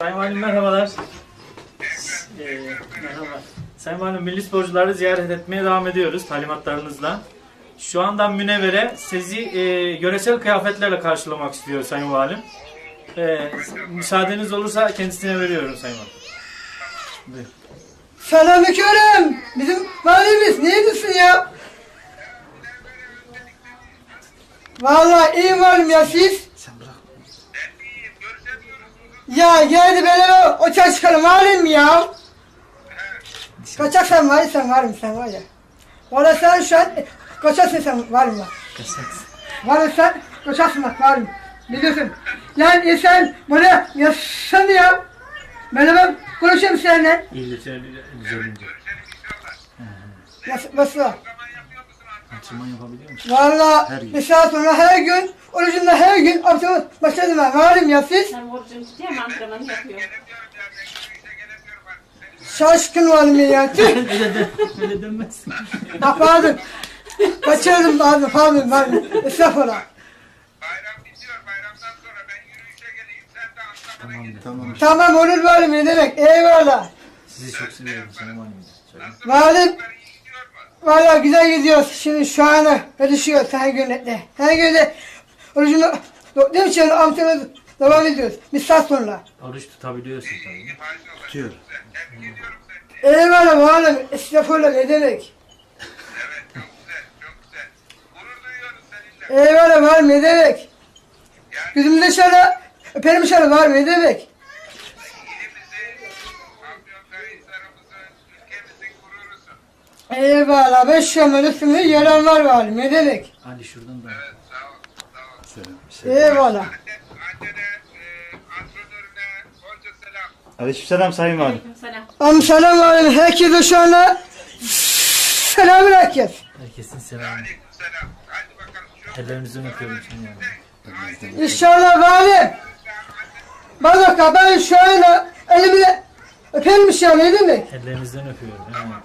Sayın Valim merhabalar. Ee, merhaba. Sayın Valim milli sporcuları ziyaret etmeye devam ediyoruz talimatlarınızla. Şu anda Münevver'e sizi e, yöresel kıyafetlerle karşılamak istiyor Sayın Valim. E, müsaadeniz olursa kendisine veriyorum Sayın Valim. Buyur. Selamünaleyküm. Bizim valimiz neydisin ya? Vallahi iyi valim ya siz. Ya geldi böyle o, çay çıkalım valim ya. Kaçak sen var sen valim sen var ya. Valla sen şu an kaçaksın sen valim ya. Valla sen kaçaksın bak valim. Biliyorsun. Yani sen bana yaşan ya. Ben ben konuşayım seninle. İyilikler düzelince. Nasıl? Nasıl? Açılma yapabiliyor musun? Valla Her gün. bir saat sonra her gün, orucunda her gün antrenman başladım ben. Malum ya siz. Sen orucunu tutuyor mu antrenman yapıyor? Şaşkın valim ya. Tüh. öyle, de, öyle denmez. Bak pardon. Kaçırdım pardon pardon pardon. Estağfurullah. Bayram bitiyor. Bayramdan sonra ben yürüyüşe geleyim. Sen de antrenmana git. Tamam. Tamam olur valim ne demek. Eyvallah. Sizi çok seviyorum Sayın Valim. Söyle. Valim? Valla güzel gidiyoruz. Şimdi şu ana yarışıyoruz her gün de. Her gün de orucunu değil mi şimdi antrenman devam ediyoruz. Bir saat sonra. Oruç tutabiliyorsun tabii. Tutuyor. Eyvallah valim. Estağfurullah ne demek. Evet çok güzel. Çok güzel. Gurur duyuyoruz seninle. Eyvallah valim ne demek. Yani Gözümüzde şöyle öperim şöyle var ne demek. Eyvallah ben şu an üstümde yaran var valim ne demek. Ali şuradan da. Evet sağ ol. Sağ ol. Eyvallah. Annene, e, antrenörüne bolca selam. Aleykümselam Sayın Valim. Aleykümselam. Am selam valim herkese şu anda selamün herkes. Herkesin selamı. Aleyküm selam. Hadi bakalım. Ellerinizden öpüyorum Valim. İnşallah valim. Bak bak ben şu anda elimi öperim şu an ne demek. Ellerinizden öpüyorum. Hemen.